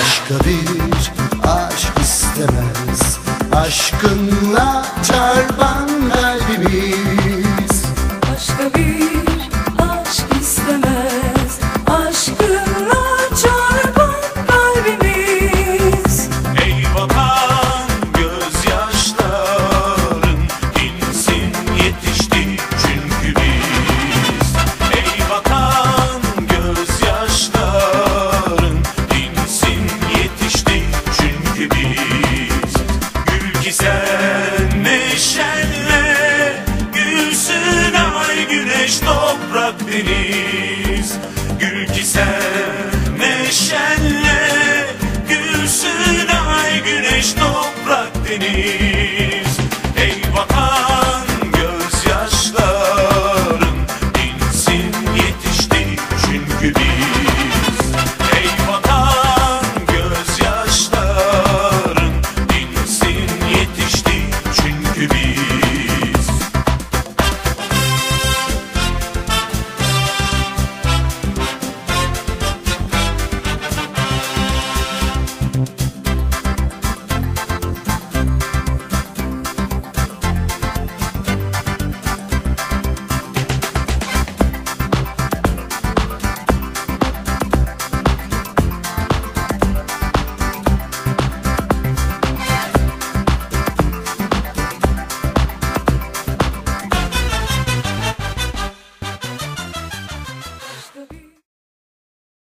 Başka bir aşk istemez. Aşkınla çarpan kalbimiz. Başka bir şenle Gülsün ay güneş toprak deniz. Gül ki sen neşenle Gülsün ay güneş toprak deniz.